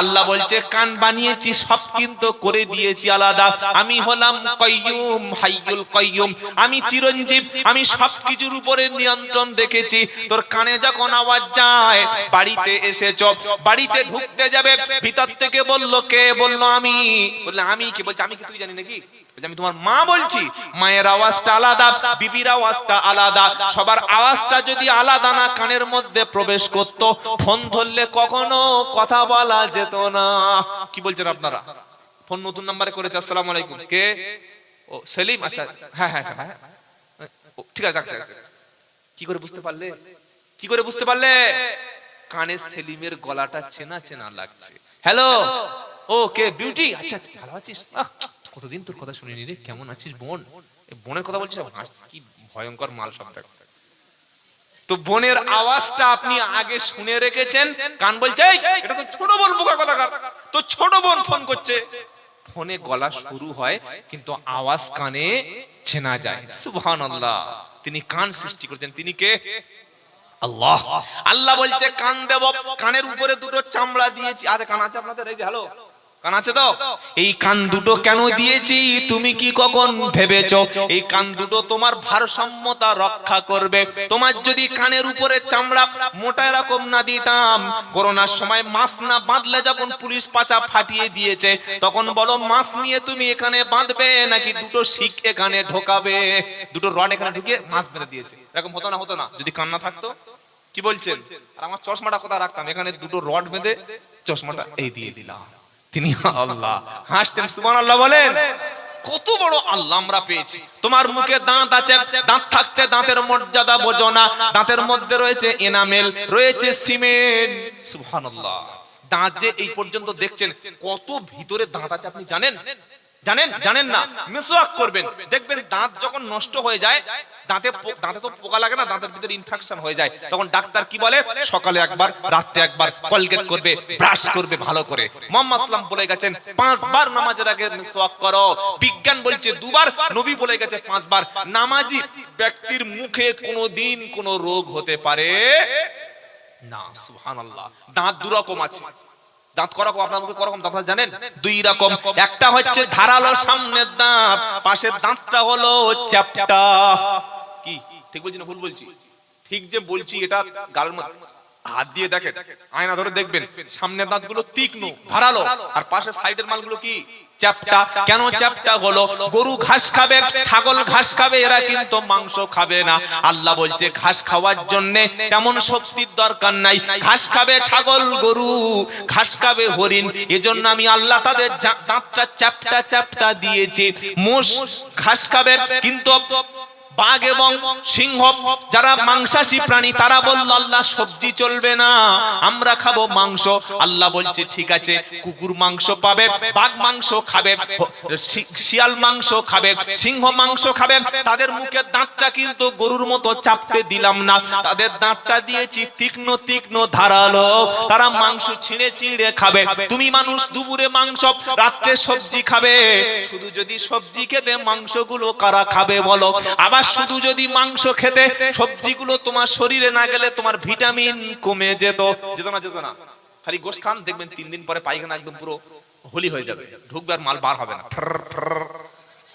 আল্লাহ বলছে, কান বানিয়েছি, সব কিন্তু করে দিয়েছি আলাদা। আমি হলাম কয়ুম হাইয়ুল কয়ুম আমি চিরঞ্জীব, আমি সবকিছুর উপরে নিয়ন্ত্রণ রেখেছি। তোর কানে যখন আওয়াজ যায়, বাড়িতে এসেছ, বাড়িতে ঢুকতে যাবে, ভিতর থেকে বলল, কে বলল আমি? বললে, আমি কি? বলছি, আমি কি তুই জানি নাকি? আমি তোমার মা বলছি মায়ের আওয়াজটা আলাদা বিবির আওয়াজটা আলাদা। সবার আওয়াজটা যদি আলাদা না কানের মধ্যে প্রবেশ করত ফোন ধরলে কখনো কথা বলা যেত না। কি বলছেন আপনারা? ফোন নতুন নাম্বারে করেছে আসসালামু আলাইকুম। কে? ও সেলিম? আচ্ছা হ্যাঁ হ্যাঁ হ্যাঁ হ্যাঁ। ও, ঠিক আছে। কি করে বুঝতে পারলে? কি করে বুঝতে পারলে? কানে সেলিমের গলাটা চেনা চেনা লাগছে। হ্যালো ও কে? বিউটি আচ্ছা আচ্ছা, ভালো আছিস? কতদিন তোর কথা শুনিনি রে? কেমন আছিস বোন? বোনের কথা বলছিস কি ভয়ঙ্কর মাল সব দেখ। তো বোনের আওয়াজটা আপনি আগে শুনে রেখেছেন। কান বলছে এটা তো ছোট বোন বোকা কথা তো ছোট বোন ফোন করছে। ফোনে গলা শুরু হয়, কিন্তু আওয়াজ কানে চেনা যায়। সুবহানাল্লাহ। তিনি কান সৃষ্টি করেছেন। তিনি কে? আল্লাহ। আল্লাহ বলছে, কান দেব। কানের উপরে দুটো চামড়া দিয়েছি। আচ্ছা কান আছে আপনাদের? এই যে হ্যালো কান আছে তো? এই কান দুটো কেন দিয়েছি, তুমি কি কখন এই কান দুটো তোমার ভারসাম্যতা রক্ষা করবে। তোমার যদি কানের উপরে চামড়া মোটা এরকম না দিতাম, করোনার সময় না বাঁধলে যখন পুলিশ পাচা ফাটিয়ে দিয়েছে, তখন বলো নিয়ে তুমি এখানে বাঁধবে নাকি দুটো শিক এখানে ঢোকাবে? দুটো রড এখানে ঢুকিয়ে মাস্ক বেঁধে দিয়েছে। এরকম হতো না হতো না। যদি থাকতো, কি বলছেন? আর আমার চশমাটা কোথায় রাখতাম? এখানে দুটো রড বেঁধে চশমাটা এই দিয়ে দিলাম। তিনি আল্লাহ। হাসতেন সুমান আল্লাহ বলেন, কত বড় আল্লাহ আমরা পেয়েছি। তোমার মুখে দাঁত আছে, দাঁত থাকতে দাঁতের মর্যাদা বোঝো না। দাঁতের মধ্যে রয়েছে এনামেল, রয়েছে সিমেন্ট। সুবহানাল্লাহ। দাঁত যে এই পর্যন্ত দেখছেন, কত ভিতরে দাঁত আছে আপনি জানেন? জানেন জানেন না, মিসওয়াক করবেন। দেখবেন দাঁত যখন নষ্ট হয়ে যায়, দাঁতে দাঁতে তো পোকা লাগে না, দাঁতের ভিতরে ইনফেকশন হয়ে যায়। তখন ডাক্তার কি বলে? সকালে একবার, রাত্রে একবার কলগেট করবে ব্রাশ করবে ভালো করে। মোহাম্মদ সাল্লাম বলে গেছেন, পাঁচবার নামাজের আগে মিসওয়াক করো। বিজ্ঞান বলছে দুবার, নবী বলে গেছে পাঁচবার। নামাজি ব্যক্তির মুখে কোনোদিন কোনো রোগ হতে পারে না, সুবহানাল্লাহ। দাঁত দুরকম আছে। দাঁত করকম আপনার মুখে করকম দাঁত জানেন? দুই রকম। একটা হচ্ছে ধারালো সামনের দাঁত, পাশের দাঁতটা হলো চ্যাপটা। কি? ঠিক বলছি না, ভুল বলছি? ঠিক যে বলছি, এটা গালের মধ্যে। হাত দিয়ে দেখেন, আয়না ধরে দেখবেন, সামনের দাঁতগুলো তীক্ষ্ণ, ধারালো। আর পাশের সাইডের মালগুলো কি? চ্যাপটা কেন চ্যাপটা হলো? গরু ঘাস খাবে, ছাগল ঘাস খাবে, এরা কিন্তু মাংস খাবে না। আল্লাহ বলছে, ঘাস খাওয়ার জন্য তেমন শক্তির দরকার নাই। ঘাস খাবে ছাগল, গরু, ঘাস খাবে হরিণ। এজন্য আমি আল্লাহ তাদের দাঁতটা চ্যাপটা চ্যাপটা দিয়েছি। মোষ ঘাস খাবে, কিন্তু বাঘ এবং সিংহ, যারা মাংসাশী প্রাণী, তারা বলল, আল্লাহ, সবজি চলবে না। আমরা খাব মাংস। আল্লাহ বলছে, ঠিক আছে, কুকুর মাংস পাবে, বাঘ মাংস খাবে শিয়াল মাংস খাবে, সিংহ মাংস খাবে। তাদের মুখের দাঁতটা কিন্তু গরুর মতো চাপতে দিলাম না। তাদের দাঁতটা দিয়েছি তীক্ষ্ণ তীক্ষ্ণ, ধারালো। তারা মাংস ছিঁড়ে ছিঁড়ে খাবে। তুমি মানুষ দুপুরে মাংস, রাত্রে সবজি খাবে। শুধু যদি সবজি খেতে মাংসগুলো কারা খাবে বলো? আবার শুধু যদি মাংস খেতে, সবজিগুলো তোমার শরীরে না গেলে তোমার ভিটামিন কমে যেত। যেত না যেত না। খালি গোশ খান, দেখবেন তিন দিন পরে পায়খানা একদম পুরো হোলি হয়ে যাবে। ঢুকবে আর মাল বার হবে না।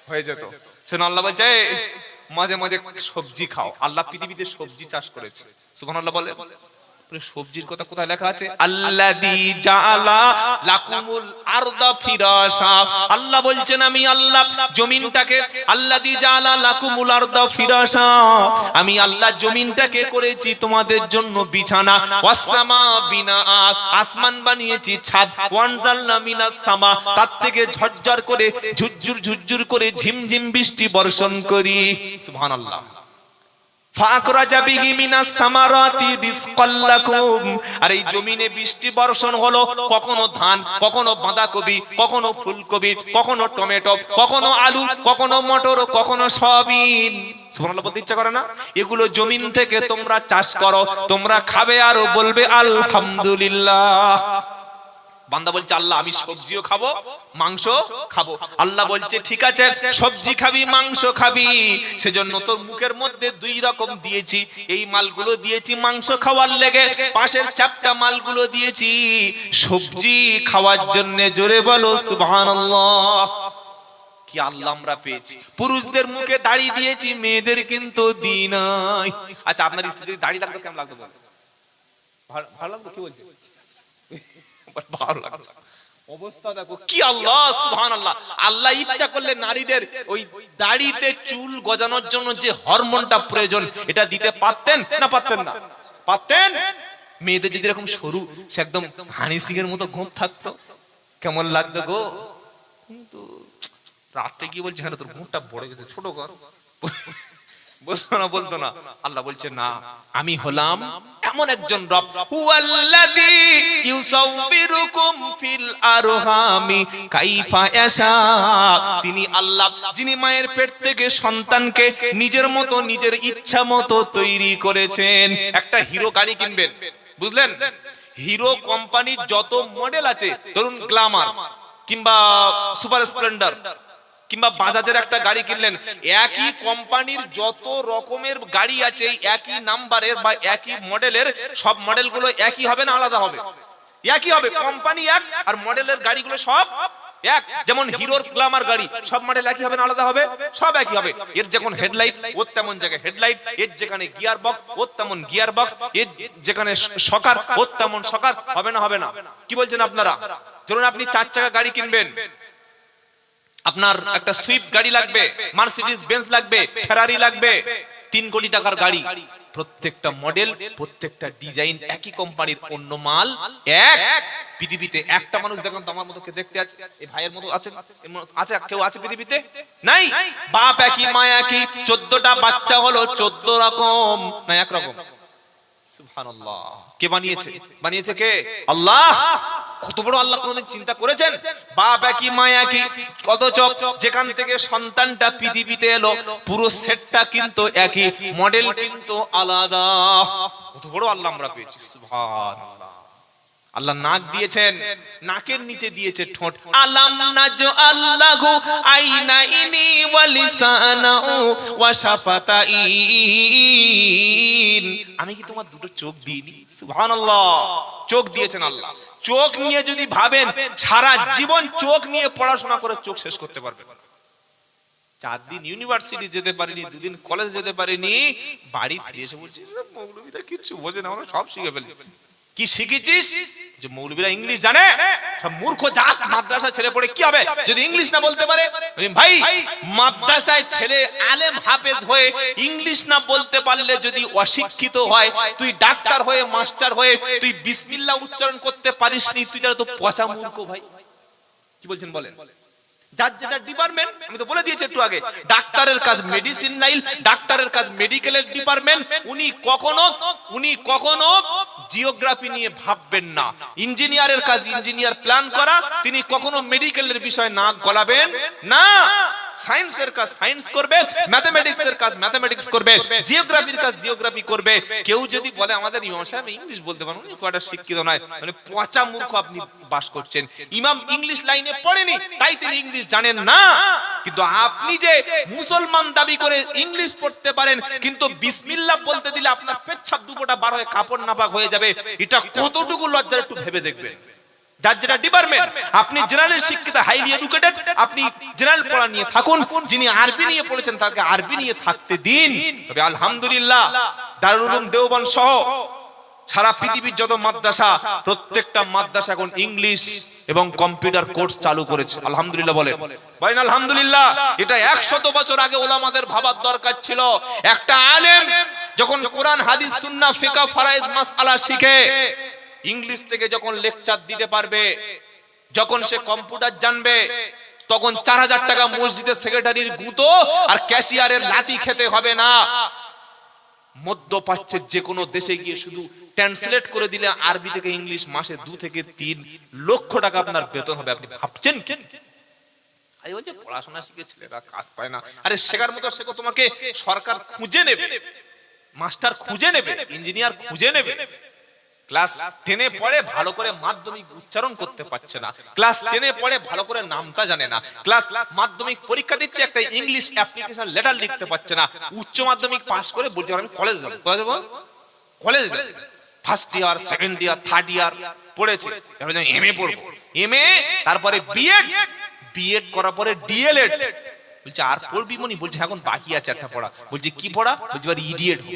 হয়ে যেত। সে আল্লাহ বলছে মাঝে মাঝে সবজি খাও। আল্লাহ পৃথিবীতে সবজি চাষ করেছে। সুবহানাল্লাহ বলে। সবজির কথা কোথায় লেখা আছে? আল্লাযী জাআলা লাকুমুল আরদা ফিরাশা। আল্লাহ বলছেন, আমি আল্লাহ জমিনটাকে, আল্লাযী জাআলা লাকুমুল আরদা ফিরাশা। আমি আল্লাহ জমিনটাকে করেছি তোমাদের জন্য বিছানা। ওয়াসসামা বিনা আসমান বানিয়েছি, ছাদ ওয়ানজালনা মিনাস সামা। তার থেকে ঝরঝর করে, ঝুরঝুর ঝুরঝুর করে ঝিমঝিম বৃষ্টি বর্ষণ করি। সুবহানাল্লাহ। আর এই জমিনে বৃষ্টি বর্ষণ হলো, কখনো ধান, কখনো বাঁধাকপি, কখনো ফুলকপি, কখনো টমেটো, কখনো আলু, কখনো মটর, কখনো সয়াবিন। সুবহানাল্লাহ ইচ্ছা করে না? এগুলো জমিন থেকে তোমরা চাষ করো, তোমরা খাবে আর বলবে, আলহামদুলিল্লাহ। বান্দা বলছে, আল্লাহ, আমি সবজিও খাব মাংস খাব। আল্লাহ বলছে, ঠিক আছে, সবজি খাবি, মাংস খাবি। সেজন্য তোর মুখের মধ্যে দুই রকম দিয়েছি। এই মালগুলো দিয়েছি মাংস খাওয়ার লেগে, পাশের চারটা মালগুলো দিয়েছি। সবজি খাওয়ার জন্য জোরে বলো, সুবহানাল্লাহ। কি আল্লাহ আমরা পেয়েছি। পুরুষদের মুখে দাড়ি দিয়েছি, মেয়েদের কিন্তু দিই নাই। আচ্ছা আপনার স্ত্রী দাড়ি লাগতো কেমন লাগতো ভালো লাগতো? কি বলছে? ভালো লাগতো অবস্থা দেখো কি আল্লাহ সুবহানাল্লাহ। আল্লাহ ইচ্ছা করলে নারীদের ওই দাড়িতে চুল গজানোর জন্য যে হরমোনটা প্রয়োজন এটা দিতে পারতেন না পারতেন না? পারতেন? মেয়েদের যদি এরকম সরু সে একদম হানি সিং এর মতো ঘুম থাকতো কেমন লাগতো গো? কিন্তু রাত্রে কি বলছে হ্যাঁ তোর মুখটা বড় গেছে ছোট কর। বলতো না বলতো না। আল্লাহ বলছে না আমি হলাম এমন একজন রব। হুয়াল্লাযী ইউসাউবিরুকুম ফিল আরহামি কাইফা ইয়াশা। তিনি আল্লাহ যিনি মায়ের পেট থেকে সন্তানকে নিজের মতো নিজের ইচ্ছা মতো তৈরি করেছেন। একটা হিরো গাড়ি কিনবেন বুঝলেন? হিরো কোম্পানির যত মডেল আছে ধরুন গ্ল্যামার কিংবা সুপার স্প্লেন্ডার কিংবা বাজাজের একটা গাড়ি কিনলেন, একই কোম্পানির যত রকমের গাড়ি আছে একই নাম্বারের বা একই মডেলের, সব মডেলগুলো একই হবে না আলাদা হবে? একই হবে, কোম্পানি এক আর মডেলের গাড়িগুলো সব এক। যেমন হিরোর গ্ল্যামার গাড়ি, সব মডেল একই হবে না আলাদা হবে? সব একই হবে। এর যখন হেডলাইট, ওর তেমন জায়গায় হেডলাইট, এর যেখানে গিয়ার বক্স ওর তেমন গিয়ার বক্স এর যেখানে সকার, ওর তেমন সকার, হবে না হবে না। কি বলছেন আপনারা? ধরুন আপনি চার চাকা গাড়ি কিনবেন আপনার একটা সুইফট গাড়ি লাগবে, মার্সিডিজ বেঞ্চ লাগবে, ফেরারি লাগবে, তিন কোটি টাকার গাড়ি। প্রত্যেকটা মডেল, প্রত্যেকটা ডিজাইন একই কোম্পানির অন্য মাল, এক। পৃথিবীতে একটা মানুষ দেখুন আমার মতো দেখতে আছে এই ভাইয়ের মতো আছে আছে, কেউ আছে পৃথিবীতে? নাই। বাপ একই, মা একই, চোদ্দটা বাচ্চা হলো চোদ্দ রকম, না এক রকম? সুবহানাল্লাহ কে বানিয়েছে? বানিয়েছে? কে? আল্লাহ! কত বড় আল্লাহ কোনদিন চিন্তা করেছেন? বাপ একই মায়া কত চপ যেখান থেকে সন্তানটা পৃথিবীতে এলো পুরো সেটটা কিন্তু একই মডেল কিন্তু আলাদা। কত বড় আল্লাহ আমরা পেয়েছি সুবহানাল্লাহ। আল্লাহ নাক দিয়েছেন নাকের নিচে দিয়েছে ঠোঁট। আলাম নাজ আল্লাহু আইনা ইনি ওয়ালিসানাউ ওয়া শাফাতাইন। আমি কি তোমার দুটো চোখ দিইনি? সুবহানাল্লাহ। চোখ দিয়েছেন আল্লাহ। চোখ নিয়ে যদি ভাবেন সারা জীবন চোখ নিয়ে পড়াশোনা করে চোখ শেষ করতে পারবেন। চার দিন ইউনিভার্সিটি যেতে পারিনি দুদিন কলেজ যেতে পারিনি বাড়ি ফিরে এসে বলছি মৌলবীরা কিচ্ছু বোঝে না আমরা সব শিখে ফেলেছি। কি শিখেছিস? যে মৌলবীরা ইংলিশ জানে? সব মূর্খ জাত মাদ্রাসা ছেলে পড়ে কি হবে? যদি ইংলিশ না বলতে পারে? ভাই মাদ্রাসায় ছেলে আলেম হাফেজ হয়ে ইংলিশ না বলতে পারলে যদি অশিক্ষিত হয় তুই ডাক্তার হয়ে মাস্টার হয়ে তুই বিসমিল্লাহ উচ্চারণ করতে পারিসনি তুই তাহলে তো পচা মূর্খ ভাই। কি বলছেন বলেন? যার যেটা ডিপার্টমেন্ট আমি তো বলে দিয়েছি একটু আগে ডাক্তারের কাজ মেডিসিন লাইন ডাক্তারের কাজ মেডিকেলের ডিপার্টমেন্ট উনি কখনো উনি কখনো জিওগ্রাফি নিয়ে ভাববেন না। ইঞ্জিনিয়ারের কাজ, ইঞ্জিনিয়ার প্ল্যান করা, তিনি কখনো মেডিকেলের বিষয় না গলাবেন না। সায়েন্সের কাজ সায়েন্স করবে ম্যাথমেটিক্স এর কাজ ম্যাথমেটিক্স করবে জিওগ্রাফির কাজ জিওগ্রাফি করবে। কেউ যদি বলে আমাদের ইমাম সাহেব ইংলিশ বলতে পারেন উনি শিক্ষিত নয়। মানে পচা মূর্খ আপনি বাস করছেন। ইমাম ইংলিশ লাইনে পড়েনি, তাই তিনি ইংলিশ জানেন না। কিন্তু আপনি যে মুসলমান দাবি করে ইংলিশ পড়তে পারেন, কিন্তু বিসমিল্লাহ বলতে দিলে আপনার পেচ্ছাপ দুপোটা বার হয়ে কাপড় নাপাক হয়ে যাবে। এটা কতটুকু লজ্জার একটু ভেবে দেখবেন। প্রত্যেকটা মাদ্রাসা এখন ইংলিশ এবং কম্পিউটার কোর্স চালু করেছে। আলহামদুলিল্লাহ বলেন। বলেন, আলহামদুলিল্লাহ, এটা একশত বছর আগে ওলামাদের ভাবার দরকার ছিল। একটা আলেম যখন কোরআন, হাদিস, সুন্নাহ, ফিকহ ফারাইজ মাসআলা শিখে ইংলিশ থেকে যখন লেকচার দিতে পারবে, যখন সে কম্পিউটার জানবে, তখন চার হাজার টাকা মসজিদের সেক্রেটারির গুঁতো আর ক্যাশিয়ারের লাতি খেতে হবে না। মধ্যপ্রাচ্যের যে কোনো দেশে গিয়ে শুধু ট্রান্সলেট করে দিলে আরবি থেকে ইংলিশ মাসে দু থেকে তিন লক্ষ টাকা আপনার বেতন হবে, আপনি ভাবছেন কি? আরে ওই যে পড়াশোনা শিখে ছেলেরা কাজ পায় না। আরে শেখার মতো শেখো, তোমাকে সরকার খুঁজে নেবে, মাস্টার খুঁজে নেবে, ইঞ্জিনিয়ার খুঁজে নেবে। ক্লাস টেনে পড়ে ভালো করে মাধ্যমিক উচ্চারণ করতে পারছে না। ক্লাস টেনে পড়ে ভালো করে নামটা জানে না। ক্লাস মাধ্যমিক পরীক্ষা দিচ্ছে, একটা ইংলিশ অ্যাপ্লিকেশন লেটার লিখতে পারছে না। উচ্চ মাধ্যমিক পাস করে বলছে আমি কলেজ যাব। কলেজ যাব? College first year second year third year পড়েছে। এবার এম এ পড়ব। এম এ তারপরে বিএড বিএড করার পরে ডিএলএড বলছে, আর পড়বি মনি? বলছে, এখন বাকি আছে একটা পড়া। বলছে, কি পড়া? বলছে ইডিয়েট হব।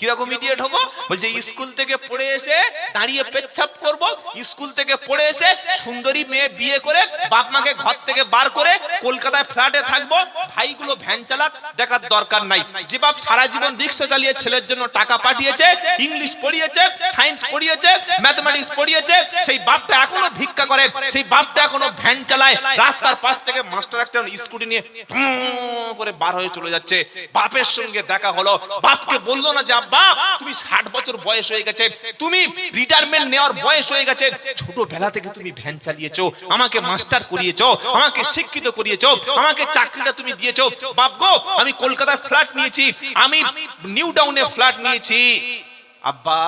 কীরকম ইডিয়েট হব? বলছে, স্কুল থেকে পড়ে এসে দাঁড়িয়ে পেচ্ছাপ করব। স্কুল থেকে পড়ে এসে সুন্দরী মেয়ে বিয়ে করে বাপ মাকে ঘর থেকে বার করে কলকাতায় ফ্ল্যাটে থাকব। ভাইগুলো ভ্যান চালাক, দেখার দরকার নাই। যে বাপ সারা জীবন রিক্সা চালিয়ে ছেলের জন্য টাকা পাঠিয়েছে, ইংলিশ পড়িয়েছে, সায়েন্স পড়িয়েছে, ম্যাথমেটিক্স পড়িয়েছে, সেই বাপটা এখনও ভিক্ষা করে, সেই বাপটা এখনও ভ্যান চালায়। রাস্তার পাশ থেকে মাস্টার একটা স্কুটি নিয়ে করে বার হয়ে চলে যাচ্ছে। বাপের সঙ্গে দেখা হলো। বাপকে বলল না যে আব্বা তুমি ষাট বছর বয়স হয়ে গেছে, তুমি রিটায়ারমেন্ট নেওয়ার বয়স হয়ে গেছে, ছোটবেলা থেকে তুমি ভ্যান চালিয়েছো, আমাকে মাস্টার করিয়েছো, আমাকে শিক্ষিত করিয়েছো, আমাকে চাকরিটা তুমি দিয়েছ। বাপ গো, আমি কলকাতায় ফ্ল্যাট নিয়েছি, আমি নিউ টাউনে ফ্ল্যাট নিয়েছি। আব্বা,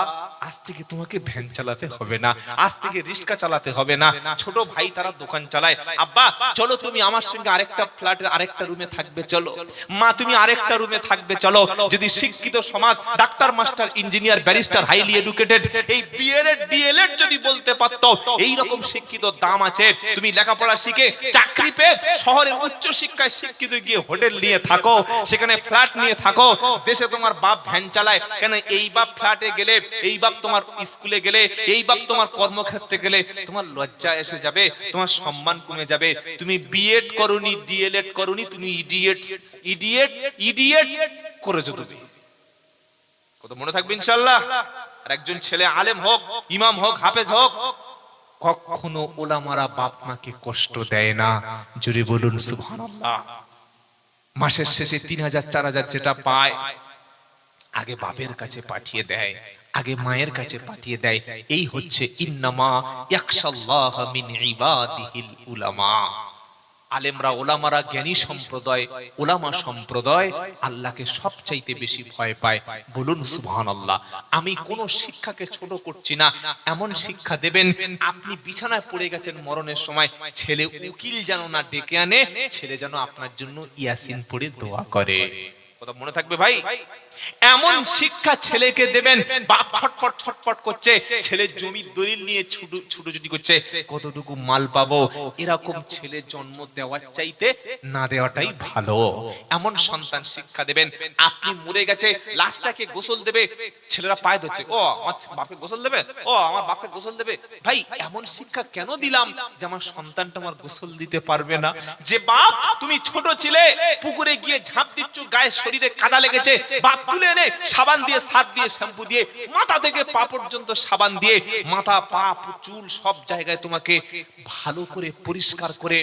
আজ থেকে তোমাকে ভ্যান চালাতে হবে না, আজ থেকে রিক্সা চালাতে হবে না, ছোট ভাই তারা দোকান চালায়। আব্বা, চলো তুমি আমার সঙ্গে আরেকটা ফ্ল্যাটের আরেকটা রুমে থাকবে, চলো। মা, তুমি আরেকটা রুমে থাকবে, চলো। যদি শিক্ষিত সমাজ, doctor, master, engineer, barrister, highly educated, এই B Ed D El Ed যদি বলতে পারতো এই রকম শিক্ষিত দাম আছে, তুমি লেখাপড়া শিখে চাকরি পেয়ে শহরের উচ্চ শিক্ষায় শিক্ষিত গিয়ে হোটেল নিয়ে থাকো, সেখানে ফ্ল্যাট নিয়ে থাকো, দেশে তোমার বাপ ভ্যান চালায়, কেন এই বাপ ফ্ল্যাটে গেলে, এই বাপ তোমার স্কুলে গেলে, এই বাপ তোমার কর্মক্ষেত্রে গেলে, তোমার লজ্জা এসে যাবে, তোমার সম্মান কমে যাবে। তুমি বিএড করনি ডিএলএড করনি, তুমি ইডিয়েট ইডিয়েট ইডিয়েট করেছ তুমি। কত মনে থাকবে ইনশাআল্লাহ? আর একজন ছেলে আলেম হোক, ইমাম হোক, হাফেজ হোক, কখনো ওলামারা বাপ মাকে কষ্ট দেয় না। জুড়ে বলুন, সুবহানাল্লাহ। মাসের শেষে তিন হাজার, চার হাজার যেটা পায় আগে বাপের কাছে পাঠিয়ে দেয়, আগে মায়ের কাছে পাঠিয়ে দেয়। এই হচ্ছে ইন্নামা ইয়াকশাল্লাহ মিন ইবাদিহিল উলামা। আলেমরা ওলামারা জ্ঞানী সম্প্রদায়, ওলামা সম্প্রদায় আল্লাহকে সবচাইতে বেশি ভয় পায়। বলুন সুবহানাল্লাহ, আমি কোন শিক্ষাকে ছোট করছি না, এমন শিক্ষা দেবেন, আপনি বিছানায় পড়ে গেছেন মরণের সময়, ছেলে উকিল যেন না ডেকে আনে, ছেলে যেন আপনার জন্য ইয়াসিন পড়ে দোয়া করে। কথা মনে থাকবে ভাই? এমন শিক্ষা ছেলেকে দেবেন বাপ ছটপট ছটপট করছে ছেলে জমির দলিল নিয়ে ছুটো ছুটোছুটি করছে। কতটুকু মাল পাবো? এরকম ছেলে জন্ম দেওয়ার চাইতে না দেওয়াটাই ভালো। এমন সন্তান শিক্ষা দেবেন আপনি মরে গেছে লাশটাকে গোসল দেবে ছেলেরা পায়ে ধরছে ও আমার বাপে গোসল দেবে? ও আমার বাপে গোসল দেবে? ভাই এমন শিক্ষা কেন দিলাম যে আমার সন্তানটা আমার গোসল দিতে পারবে না? যে বাপ তুমি ছোট ছিলে পুকুরে গিয়ে ঝাঁপ দিচ্ছ গায়ে শরীরে কাদা লেগেছে। বাপ তুলে এনে সাবান দিয়ে, সাত দিয়ে, শ্যাম্পু দিয়ে, মাথা থেকে পা পর্যন্ত সাবান দিয়ে, মাথা, পা, চুল সব জায়গায় তোমাকে ভালো করে, পরিষ্কার করে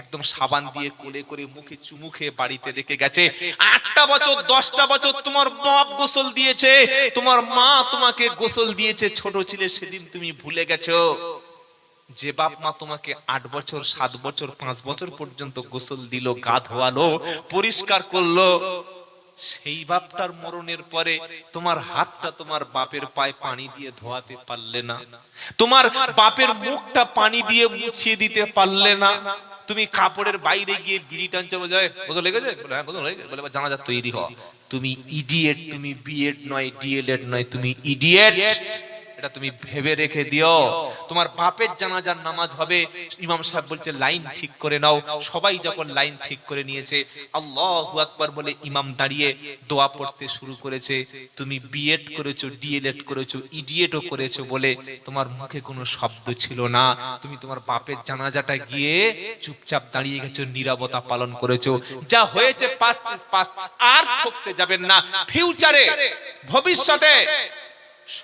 একদম সাবান দিয়ে কোলে করে মুখে চুমুখে বাড়িতে রেখে গেছে। আটটা বছর, দশটা বছর তোমার বাপ গোসল দিয়েছে, তোমার মা তোমাকে গোসল দিয়েছে, ছোট ছিলে সেদিন তুমি ভুলে গেছো। যে বাপ মা তোমাকে আট বছর, সাত বছর, পাঁচ বছর পর্যন্ত গোসল দিল, গা ধোয়ালো, পরিষ্কার করল সেই বাপটার মরণের পরে তোমার হাতটা তোমার বাপের পায়ে পানি দিয়ে ধোয়াতে পারলে না। তোমার বাপের মুখটা পানি দিয়ে মুছিয়ে দিতে পারলে না। তুমি কাপড়ের বাইরে গিয়ে বিড়ি টানছো বলে কত লেগেছে? বলে হ্যাঁ কত লেগেছে। বলে জানাজা তৈরি হ। তুমি ইডিয়েট তুমি বিএড নয় ডিএলএড নয়, তুমি ইডিয়েট এটা তুমি ভেবে রেখে দিও। তোমার বাপের জানাজার নামাজ হবে। ইমাম সাহেব বলছে, লাইন ঠিক করে নাও। সবাই যখন লাইন ঠিক করে নিয়েছে, আল্লাহু আকবার বলে ইমাম দাঁড়িয়ে দোয়া পড়তে শুরু করেছে। তুমি বিএড করেছ ডিএলএড করেছ ইডিয়েটও করেছ বলে তোমার মুখে কোনো শব্দ ছিল না। তুমি তোমার বাপের জানাজাটা গিয়ে চুপচাপ দাঁড়িয়ে গেছো, নীরবতা পালন করেছ। যা হয়েছে পাস্ট পাস্ট আর ঠকতে যাবেন না। ফিউচারে ভবিষ্যতে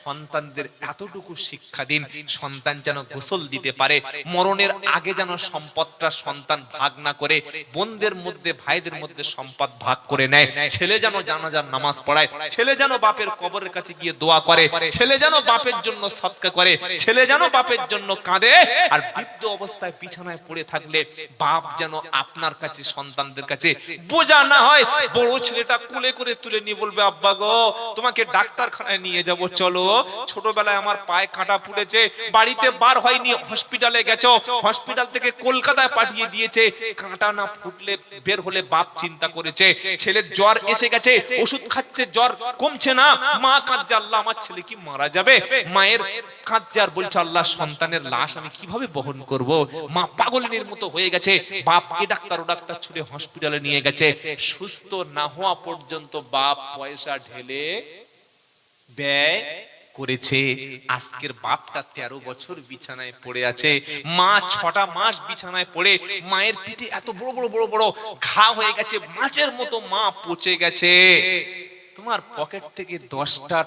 সন্তানদের এতটুকু শিক্ষা দিন, সন্তান যেন গোসল দিতে পারে, মরণের আগে যেন সম্পদটা সন্তান ভাগ না করে, বোনদের মধ্যে, ভাইদের মধ্যে সম্পদ ভাগ করে নেয়। ছেলে যেন জানাজার নামাজ পড়ায়, ছেলে যেন বাপের কবরের কাছে গিয়ে দোয়া করে, ছেলে যেন বাপের জন্য সৎকা করে, ছেলে যেন বাপের জন্য কাঁদে, আর বৃদ্ধ অবস্থায় বিছানায় পড়ে থাকলে বাপ যেন আপনার কাছে, সন্তানদের কাছে বোঝা না হয়, বড় ছেলেটা কুলে করে তুলে নিয়ে বলবে, আব্বা গো, তোমাকে ডাক্তারখানায় নিয়ে যাব, চলো। চলো ছোটবেলায় আমার পায়ে কাঁটা ফুটেছে বাড়িতে বার হয়নি হসপিটালে গেছো হসপিটাল থেকে কলকাতায় পাঠিয়ে দিয়েছে, কাঁটা না ফুটলে বের হলে বাপ চিন্তা করেছে, ছেলের জ্বর এসে গেছে, ওষুধ খাচ্ছে, জ্বর কমছে না, মা কাঁদছে, আল্লাহ, আমার ছেলে কি মারা যাবে? মায়ের কাঁদছে আর বলছে, আল্লাহ, সন্তানের লাশ আমি কীভাবে বহন করব? মা পাগলিনীর মতো হয়ে গেছে, বাপ এ ডাক্তার, ও ডাক্তার ছুটে হসপিটালে নিয়ে গেছে, সুস্থ না হওয়া পর্যন্ত বাপ পয়সা ঢেলে ব্যয় করেছে। আজকের বাপটা তেরো বছর বিছানায় পড়ে আছে। মা ছটা মাস বিছানায় পড়ে। মায়ের পিঠে এত বড় বড় বড় বড় ঘা হয়ে গেছে। মাছের মতো মা পচে গেছে। তোমার পকেট থেকে দশটা,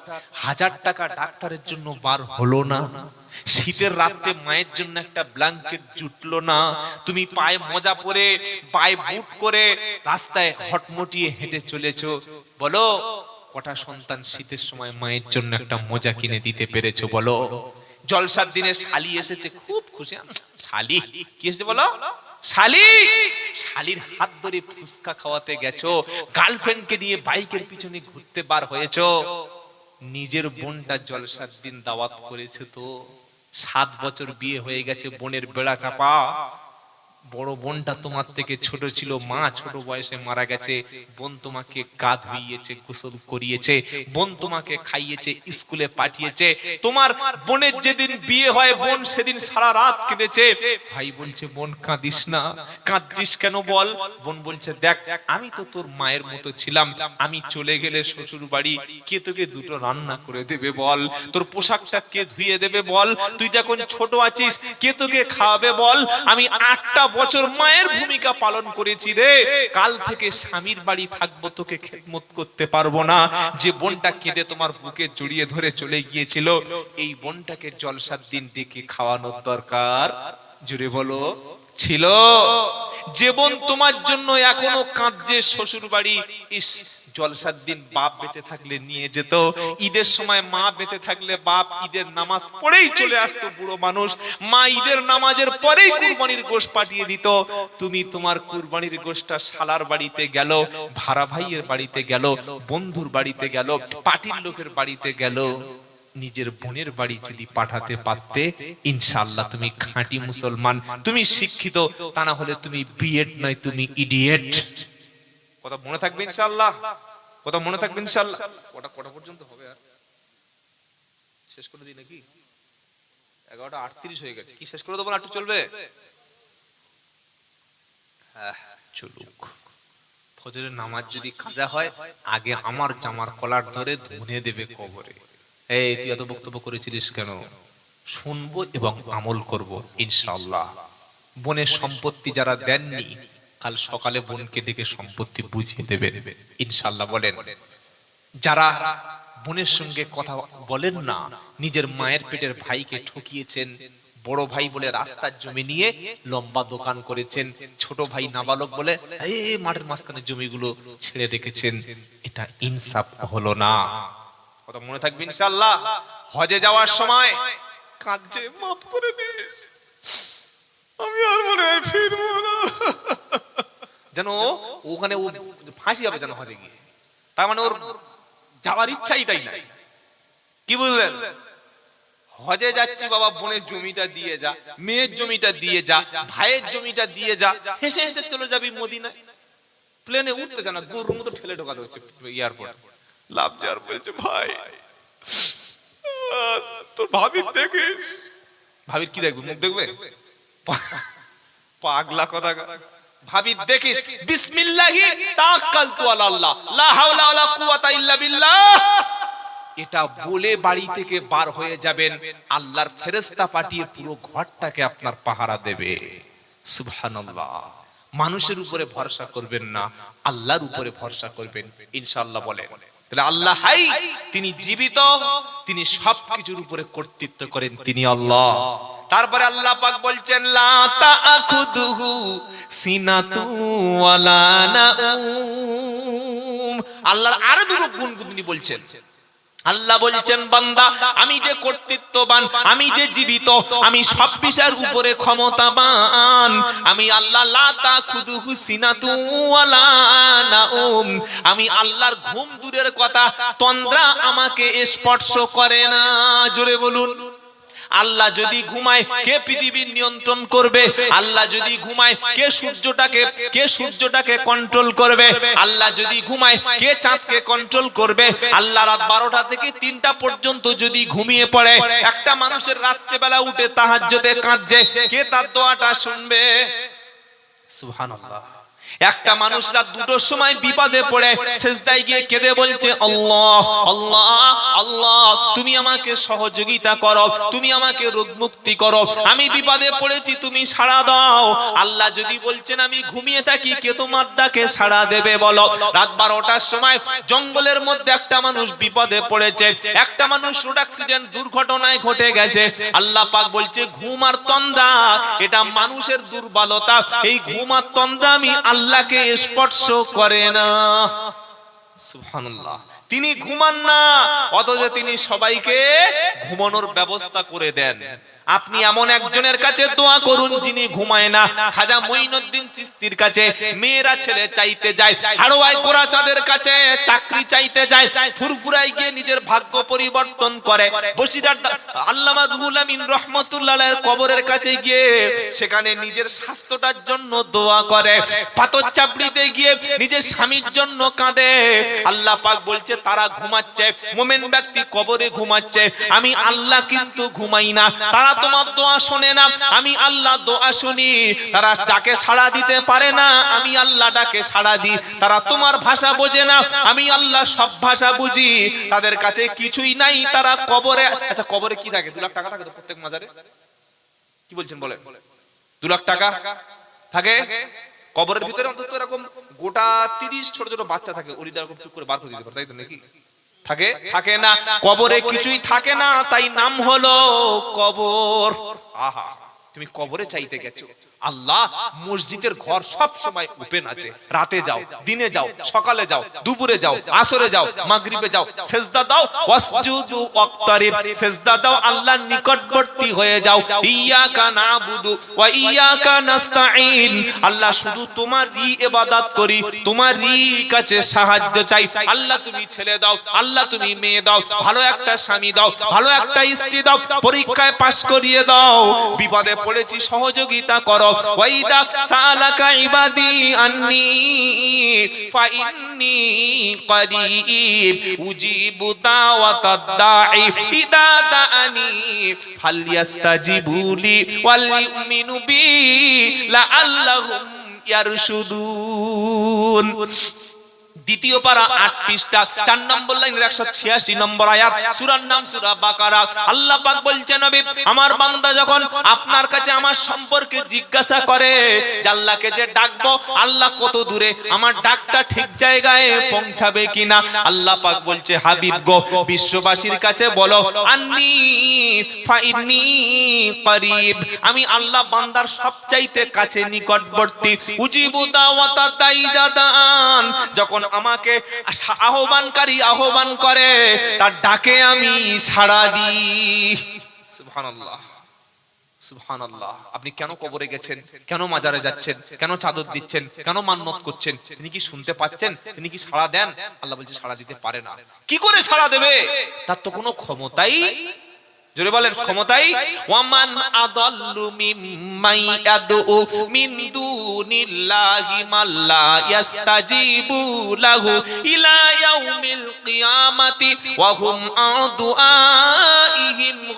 হাজার টাকা ডাক্তারের জন্য বার হলো না। শীতের রাত্রে মায়ের জন্য একটা ব্ল্যাঙ্কেট জুটলো না। তুমি পায়ে মজা পরে, পায়ে বুট করে রাস্তায় হটমটিয়ে হেঁটে চলেছো। বলো কটা সন্তান শীতের সময় মায়ের জন্য একটা মোজা কিনে দিতে পেরেছ বলো? জলসার দিনে শালি এসেছে, খুব খুশি। শালি? কি এসেছে বলো? শালি? শালির হাত ধরে ফুসকা খাওয়াতে গেছো, গার্লফ্রেন্ডকে নিয়ে বাইকের পিছনে ঘুরতে বার হয়েছো। নিজের বোনটা জলসার দিন দাওয়াত করেছে তো, সাত বছর বিয়ে হয়ে গেছে, বোনের বেড়া চাপা। বড় বোনটা তোমার থেকে ছোট ছিল, মা ছোট বয়সে মারা গেছে, বোন তোমাকে গা ধুইয়েছে গোসল করিয়েছে, বোন তোমাকে খাইয়েছে, স্কুলে পাঠিয়েছে। তোমার বোনের যেদিন বিয়ে হয়, বোন সেদিন সারা রাত কেঁদেছে। ভাই বলছে, বোন, কাঁদিস না। কাঁদছিস কেন বল? বোন বলছে, দেখ, আমি তো তোর মায়ের মতো ছিলাম। আমি চলে গেলে শ্বশুর বাড়ি কে তোকে দুটো রান্না করে দেবে বল? তোর পোশাকটা কে ধুয়ে দেবে বল? তুই যখন ছোট আছিস, কে তোকে খাওয়াবে বল? আমি আটটা বছর মায়ের ভূমিকা পালন করেছি রে। কাল থেকে স্বামীর বাড়ি থাকব, তোকে খেদমত করতে পারব না। যে বোনটা কেঁদে তোমার বুকে জড়িয়ে ধরে চলে গিয়েছিল, এই বোনটাকে জলসার দিন ডেকে খাওয়ানোর দরকার। জুড়ে বলো, ছিল। জীবন বোন তোমার জন্য এখনও কাঁদছে শ্বশুর বাড়ি জলসার দিন বাপ বেঁচে থাকলে নিয়ে যেত। ঈদের সময় মা বেঁচে থাকলে বাপ ঈদের নামাজ পড়েই চলে আসতো বুড়ো মানুষ। মা ঈদের নামাজের পরেই কুরবানির গোশ পাঠিয়ে দিত। তুমি তোমার কুরবানির গোশটা শালার বাড়িতে গেল, ভাড়া ভাইয়ের বাড়িতে গেল, বন্ধুর বাড়িতে গেল পাটির লোকের বাড়িতে গেল। নিজের বোনের বাড়ি যদি পাঠাতে পারতে, ইনশাআল্লাহ তুমি খাঁটি মুসলমান, তুমি শিক্ষিত, তা না হলে তুমি বিএড নয়, তুমি ইডিয়েট কথা মনে থাকবে ইনশাআল্লাহ। কথা মনে থাকবে ইনশাআল্লাহ। কটা কটা পর্যন্ত হবে আর? শেষ করে দিই নাকি? এগারোটা আটত্রিশ হয়ে গেছে। কি শেষ করে দেবো না? একটু চলবে? হ্যাঁ চলুক। ফজরের নামাজ যদি কাজা হয়, আগে আমার জামার কলার ধরে ধুনে দেবে কবরে। এই, তুই এত বক্তব্য করেছিলিস কেন? শুনব এবং আমল করব ইনশাআল্লাহ। বনের সম্পত্তি যারা দেননি কাল সকালে বোনকে ডেকে সম্পত্তি বুঝিয়ে দেবেন ইনশাল্লাহ বলেন, যারা বোনের সঙ্গে কথা বলেন না, নিজের মায়ের পেটের ভাইকে ঠকিয়েছেন, বড় ভাই বলে রাস্তার জমি নিয়ে লম্বা দোকান করেছেন, ছোট ভাই নাবালক বলে মাঠের মাঝখানে জমিগুলো ছেড়ে রেখেছেন, এটা ইনসাফ হলো না। কথা মনে থাকবে ইনশাআল্লাহ। হজে যাওয়ার সময় কাঁদছে, মাফ করে দিস আমি আর মনে হয় ফিরবো না। যেন ওখানে ও ফাঁসি হবে যেন হজে গিয়ে। তার মানে ওর যাওয়ার ইচ্ছাই তাই নাই। কি বুঝলেন? হজে যাচ্ছি বাবা, বোনের জমিটা দিয়ে যা, মেয়ের জমিটা দিয়ে যা, ভাইয়ের জমিটা দিয়ে যা, হেসে হেসে চলে যাবি মদিনায়। প্লেনে উঠতে জানা গরুর মতো ঠেলে ঢোকাতে হচ্ছে এয়ারপোর্ট লাভ দেওয়ার বলছে, ভাই তোর ভাবির দেখিস? ভাবির কি দেখবে? মুখ দেখবে? পাগলা কথা। ভাবি, দেখিস, বিসমিল্লাহি তাওয়াক্কালতু আলা আল্লাহ লা হাওলা ওয়ালা কুওয়াতা ইল্লা বিল্লাহ। এটা বলে বাড়ি থেকে বার হয়ে যাবেন, আল্লাহর ফেরেশতা পাঠিয়ে পুরো ঘরটাকে আপনার পাহারা দেবে। সুবহানাল্লাহ। মানুষের উপরে ভরসা করবেন না, আল্লাহর উপরে ভরসা করবেন, ইনশাআল্লাহ বলেন। তাহলে আল্লাহ হাই, তিনি জীবিত, তিনি সবকিছুর উপরে কর্তৃত্ব করেন, তিনি আল্লাহ। তারপরে আল্লাহ পাক বলছেন, লা তাআখুদুহু সিনাতু ওয়ালা নাউম। আল্লাহর আরও দুটো গুণ তিনি বলছেন। আল্লাহ বলছেন, বান্দা, আমি যে কর্তৃত্ববান, আমি যে জীবিত, আমি সব বিষয়ের উপরে ক্ষমতাবান। আমি আল্লাহ, লা তাখুদুহু সিনাতু ওয়ালা নাউম। আমি আল্লাহর ঘুম দূরের কথা তন্দ্রা আমাকে স্পর্শ করে না। জোরে বলুন। আল্লাহ যদি ঘুমায়, কে পৃথিবীর নিয়ন্ত্রণ করবে? আল্লাহ যদি ঘুমায়, কে সূর্যটাকে কে সূর্যটাকে কন্ট্রোল করবে? আল্লাহ যদি ঘুমায়, কে চাঁদকে কন্ট্রোল করবে? আল্লাহ রাত বারোটা থেকে তিনটা পর্যন্ত যদি ঘুমিয়ে পড়ে, একটা মানুষের রাত্রেবেলা উঠে তাহাজ্জুদে কাঁদছে, কে তার দোয়াটা শুনবে? সুবহানাল্লাহ। একটা মানুষরা দুটোর সময় বিপদে পড়ে, সেজদায় গিয়ে কেঁদে বলছে, আল্লাহ আল্লাহ আল্লাহ, তুমি আমাকে সহযোগিতা করো, তুমি আমাকে রোগ মুক্তি করো। আমি বিপদে পড়েছি, তুমি সাড়া দাও। আল্লাহ যদি বলছেন, আমি ঘুমিয়ে থাকি, কে তোমার ডাকে সাড়া দেবে বলো? রাত বারোটার সময় জঙ্গলের মধ্যে একটা মানুষ বিপদে পড়েছে। একটা মানুষ রোড অ্যাক্সিডেন্ট দুর্ঘটনায় ঘটে গেছে। আল্লাহ পাক বলছে, ঘুম আর তন্দ্রা, এটা মানুষের দুর্বলতা। এই ঘুম আর তন্দ্রা আমি আল্লাহকে স্পর্শ করে না। সুবহানাল্লাহ। তিনি ঘুমান না, অথচ তিনি সবাইকে ঘুমানোর ব্যবস্থা করে দেন। আপনি এমন একজনের কাছে দোয়া করুন যিনি ঘুমায় না। খাজা মঈনুদ্দিন চিস্তির কাছে মেয়েরা ছেলে চাইতে যায়, হাড়োয়ায় গোরা চাঁদের কাছে চাকরি চাইতে যায়, ফুরফুরায় গিয়ে নিজের ভাগ্য পরিবর্তন করে। বসিরার আল্লামা রুহুল আমিন রহমতুল্লাহের কবরের কাছে গিয়ে সেখানে নিজের স্বাস্থ্যটার জন্য দোয়া করে। পাথর চাপড়িতে গিয়ে নিজের স্বামীর জন্য কাঁদে। আল্লাহ পাক বলছে, তারা ঘুমাচ্ছে। মোমেন ব্যক্তি কবরে ঘুমাচ্ছে। আমি আল্লাহ কিন্তু ঘুমাই না। তারা তোমার দোয়া শোনে না, আমি আল্লাহ দোয়া শুনি। তারা ডাকে সাড়া দিতে পারে না, আমি আল্লাহ ডাকে সাড়া দিই। তারা তোমার ভাষা বোঝে না, আমি আল্লাহ সব ভাষা বুঝি। তাদের কাছে কিছুই নাই, তারা কবরে আচ্ছা কবরে কি থাকে? দু লাখ টাকা থাকে তো প্রত্যেক মাজারে? কি বলছেন বলে দু লাখ টাকা থাকে? কবরের ভিতরে অন্তত এরকম গোটা তিরিশ ছোট ছোট বাচ্চা থাকে ওরিটা এরকম করে বার করে দিতে পারে, তাই তো নাকি? থাকে? থাকে না। কবরে কিছুই থাকে না, তাই নাম হলো কবর। আহা, তুমি কবরে চাইতে গেছো। আল্লাহ মসজিদের ঘর সব সময় ওপেন আছে। রাতে যাও, দিনে যাও, সকালে যাও, দুপুরে যাও, আসরে যাও, মাগরিবে যাও, সেজদা দাও, ওয়াসজুদু ওয়াক্তারিব, সেজদা দাও, আল্লাহর নিকটবর্তী হয়ে যাও। ইয়াকা নাবুদু ওয়া ইয়াকা নাস্তাইন আল্লাহ শুধু তোমারই ইবাদত করি, তোমারই কাছে সাহায্য চাই। আল্লাহ তুমি ছেলে দাও, আল্লাহ তুমি মেয়ে দাও, ভালো একটা স্বামী দাও, ভালো একটা স্ত্রী দাও, পরীক্ষায় পাশ করিয়ে দাও। বিপদে পড়েছি, সহযোগিতা করো। ওয়াইদা সালাকা ইবাদি আন্নি ফাইন্নি করিব উজিবু দাওয়াতাদ দাঈ ইদা দাআনি ফালইস্তাজিবুলি ওয়াল ইউমিনু বি লাআল্লাহুম ইয়ারশুদুন দ্বিতীয় পারা আট পৃষ্ঠা, চার নম্বর লাইনের একশো ছিয়াশি নম্বর আয়াত, সুরার নাম সুরা বাকারা। আল্লাহ পাক বলছে নবী, আমার বান্দা যখন আপনার কাছে আমার সম্পর্কে জিজ্ঞাসা করে আল্লাহকে যে ডাকবো, আল্লাহ কত দূরে, আমার ডাকটা ঠিক জায়গায় পৌঁছাবে কিনা? আল্লাহ পাক বলছে, হাবিব গো, বিশ্ববাসীর কাছে বলো, আন্নি ফাইন্নি করিব। আমি আল্লাহ বান্দার সবচাইতে কাছে নিকটবর্তী। উজিবু দাওয়াতা দাইদাদান যখন আমাকে আহ্বানকারী আহ্বান করে, তার ডাকে আমি সাড়া দিই। সুবহানাল্লাহ আপনি কেন কবরে গেছেন? কেন মাজারে যাচ্ছেন? কেন চাদর দিচ্ছেন? কেন মান্নত করছেন? তিনি কি শুনতে পাচ্ছেন? তিনি কি সাড়া দেন? আল্লাহ বলছে, সাড়া দিতে পারে না। কি করে সাড়া দেবে? তার তো কোনো ক্ষমতাই জোরে বলেন, ক্ষমতাই? ওয়ামান মিন দুনিল্লাহি মাল্লা ইয়াস্তাজিবু লাহু ইলা ইয়াউমিল কিয়ামাতি ওয়া হুম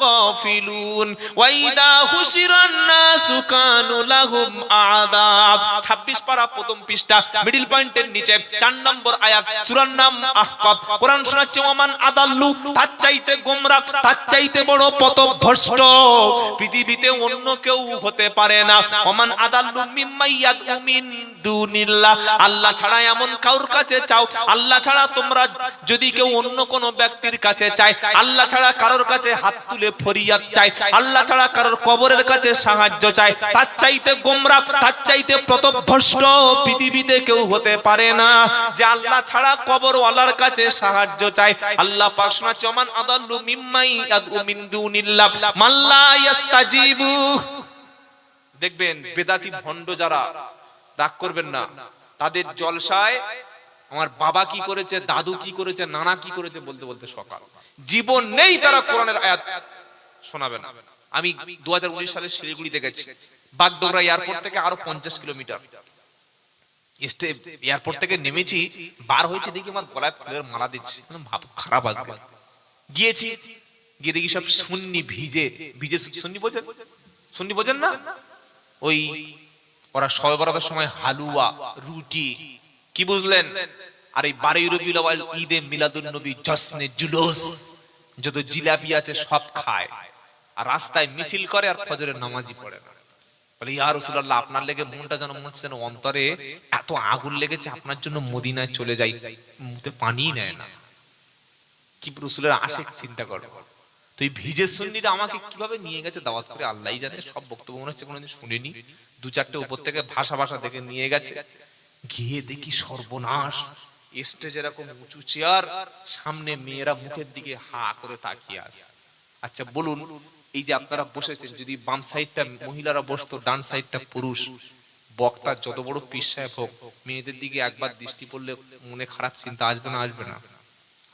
গাফিলুন ওয়া ইদা হুশিরান নাসু কানু লাহুম আযাব 26 পারা প্রথম পৃষ্ঠা মিডল পয়েন্টের নিচে 4 নম্বর আয়াত, সূরার নাম আহকাব কোরআন শোনাচ্ছে, ওমান আদাল্লু, তার চাইতে গোমরা, তার চাইতে বড় পথভ্রষ্ট। পৃথিবীতে অন্য কেউ হতে পারে না। ওমান আদাল্লু আল্লাহ ছাড়া এমন কাউর কাছে চাও? আল্লাহ ছাড়া তোমরা যদি কেউ অন্য কোন ব্যক্তির কাছে চায়, আল্লাহ ছাড়া কারোর কাছে হাত তুলে ফরিয়াদ চায়, আল্লাহ ছাড়া কারোর কবরের কাছে সাহায্য চায়, তার চাইতে গোমরা, তার চাইতে প্রতভ্রষ্ট পৃথিবীতে কেউ হতে পারে না। যে আল্লাহ ছাড়া কবরওয়ালার কাছে সাহায্য চায়, আল্লাহ পাক শোনা চমান আদাল্লু মিম্মাই আদউ মিন দুনিল্লাহ, মাল্লা ইয়াস্তাজিবু। দেখবেন বেদাতি ভণ্ড যারা, রাগ করবেন না। তাদের জলসায় আমার বাবা কি করেছে, দাদু কি করেছে, নানা কি করেছে বলতে বলতে সকাল। জীবন নেই তারা কোরআনের আয়াত শোনাবে না। আমি দু সালে শিলিগুড়িতে গেছি। বাগডোগরা এয়ারপোর্ট থেকে আরও পঞ্চাশ কিলোমিটার। এয়ারপোর্ট থেকে নেমেছি, বার হয়েছে দেখি আমার গলায় ফুলের মালা দিচ্ছে। মানে ভাব খারাপ আসবে গিয়েছি, গিয়ে দেখি সব সুন্নি ভিজে ভিজে সুন্নি বোঝেন? সুন্নি বোঝেন না? ওই ওরা সবে বরাতের সময় হালুয়া, রুটি, কি বুঝলেন? আর এই বারোই রবিউল আউয়াল ঈদে মিলাদুন নবী জশ্নে জুলুস, যত জিলাপি আছে সব খায়। আর রাস্তায় মিছিল করে আর ফজরের নামাজই পড়ে না। বলে, ইয়া রাসূলুল্লাহ, আপনার লেগে মনটা যেন মনে হচ্ছে অন্তরে এত আগুন লেগেছে, আপনার জন্য মদিনায় চলে যাই মুখে পানিই নেয় না। কি রসুলের আশেক চিন্তা করো। তো এই ভিজে সুন্নিরা আমাকে কীভাবে নিয়ে গেছে? দাওয়াত করে আল্লাহই জানে, সব বক্তব্য মনে হচ্ছে কোনোদিন শুনিনি। দু চারটে উপর থেকে ভাষা ভাষা দেখে নিয়ে গেছে। গিয়ে দেখি সর্বনাশ স্টেজ এরকম উঁচু চেয়ার, সামনে মেয়েরা মুখের দিকে হা করে তাকিয়ে আচ্ছা বলুন, এই যে আপনারা বসেছেন, যদি বাম সাইডটা মহিলারা বসতো, ডান সাইডটা পুরুষ, বক্তা যত বড় পীর সাহেব হোক, মেয়েদের দিকে একবার দৃষ্টি পড়লে মনে খারাপ চিন্তা আসবে না আসবে না?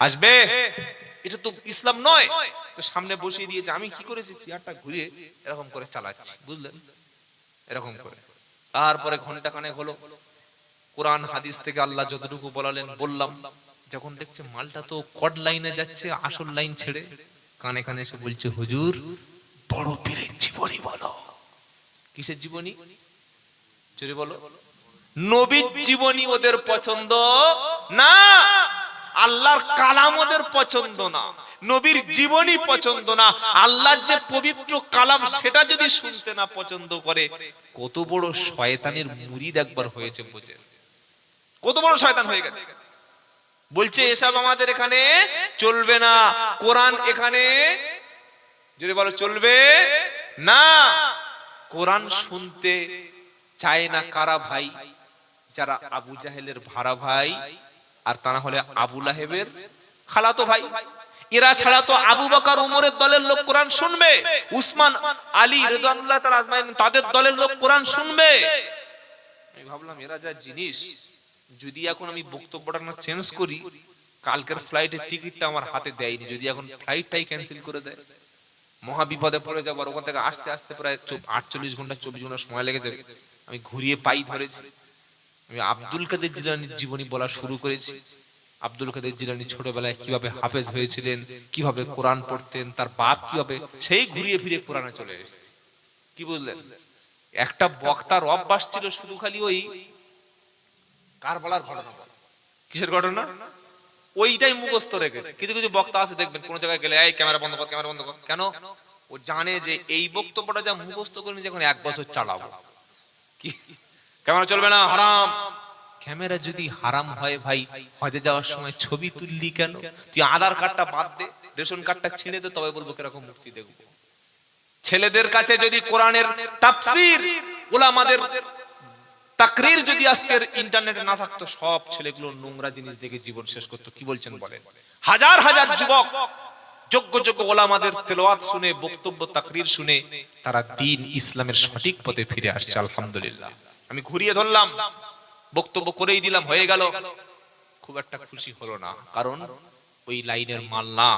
আসবে? এটা তো ইসলাম নয়। তো সামনে বসিয়ে দিয়েছে আমি কি করেছি চেয়ারটা ঘুরিয়ে এরকম করে চালাচ্ছি বুঝলেন? এরকম করে। তারপরে ঘণ্টা খানেক হলো। কোরআন হাদিস থেকে আল্লাহ যতটুকু বলালেন বললাম। যখন দেখছে মালটা তো কড লাইনে যাচ্ছে আসল লাইন ছেড়ে কানে কানে এসে বলছে হুজুর বড় পীরের জীবনী বলো। কিসের জীবনী? চুরি বলো। নবীর জীবনী ওদের পছন্দ না? আল্লাহর কালাম ওদের পছন্দ না। নবীর জীবনী পছন্দ না। আল্লাহর যে পবিত্র কালাম সেটা যদি শুনতে না পছন্দ করে, কত বড় শয়তানের মুরিদ একবার হয়েছে বুঝে। কত বড় শয়তান হয়ে গেছে। বলছে, এসব আমাদের এখানে চলবে না। কোরআন এখানে যদি বলো চলবে না। কোরআন শুনতে চায় না কারা ভাই? যারা আবু জাহেলের ভাড়া ভাই আর তা না হলে আবু লাহেবের খালাতো ভাই। এরা ছাড়া তো আবু বকর উমরের দলের লোক কোরআন শুনবে। উসমান আলী রিদওয়ানুল্লাহ তাআলা আজমাইন তাদের দলের লোক কোরআন শুনবে। আমি ভাবলাম, এরা যা জিনিস, যদি এখন আমি বক্তব্যটা না চেঞ্জ করি, কালকের ফ্লাইটের টিকিটটা আমার হাতে দেয়নি। যদি এখন ফ্লাইটটাই ক্যান্সেল করে দেয়, মহা বিপদে পড়ে যাব। আর ওখান থেকে আসতে আসতে প্রায় আটচল্লিশ ঘণ্টা, চব্বিশ ঘণ্টা সময় লেগে যাবে আমি ঘুরিয়ে পাই ধরেছি। আমি আব্দুল কাদের জিলানির জীবনী বলা শুরু করেছি। আব্দুল কাদের জিলানি ছোটবেলায় কীভাবে হাফেজ হয়েছিলেন, কীভাবে কোরআন পড়তেন, তার বাপ কীভাবে, সেই ঘুরিয়ে ফিরে কোরআনে চলে এসেছে। কি বুঝলেন? একটা বক্তার অভ্যাস ছিল শুধু খালি ওই কারবালার ঘটনা বলা। কিসের ঘটনা? ওইটাই মুখস্থ রেখেছে। কিছু কিছু বক্তা আছে, দেখবেন, কোন জায়গায় গেলে, এই, ক্যামেরা বন্ধ কর, ক্যামেরা বন্ধ কর। কেন? ও জানে যে এই বক্তব্যটা যা মুখস্থ করে যখন এক বছর চালাবো। কি? ক্যামেরা চলবে না? হারাম। ক্যামেরা যদি হারাম হয় ভাই হজে যাওয়ার সময় ছবি তুললি কেন? তুই আধার কার্ডটা বাদ দে রেশন কার্ডটা ছিঁড়ে দে তবে বলব কীরকম মুক্তি দেখব ছেলেদের কাছে যদি কোরআনের তাফসীর ওলামাদের তাকরির যদি আজকের ইন্টারনেটে না থাকতো সব ছেলেগুলো নোংরা জিনিস দেখে জীবন শেষ করতো। কি বলছেন বলেন? হাজার হাজার যুবক যোগ্য যোগ্য ওলামাদের তেলাওয়াত শুনে বক্তব্য তাকরির শুনে তারা দিন ইসলামের সঠিক পথে ফিরে আসছে আলহামদুলিল্লাহ। আমি ঘুরিয়ে ধরলাম, বক্তব্য করেই দিলাম, হয়ে গেল। খুব একটা খুশি হলো না, কারণ ওই লাইনের মাল না।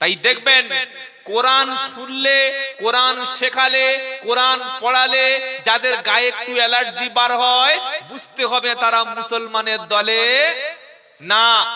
তাই দেখবেন, কোরআন শুনলে, কোরআন শেখালে, কোরআন পড়ালে যাদের গায়ে একটু অ্যালার্জি বার হয়, বুঝতে হবে তারা মুসলমানের দলে না।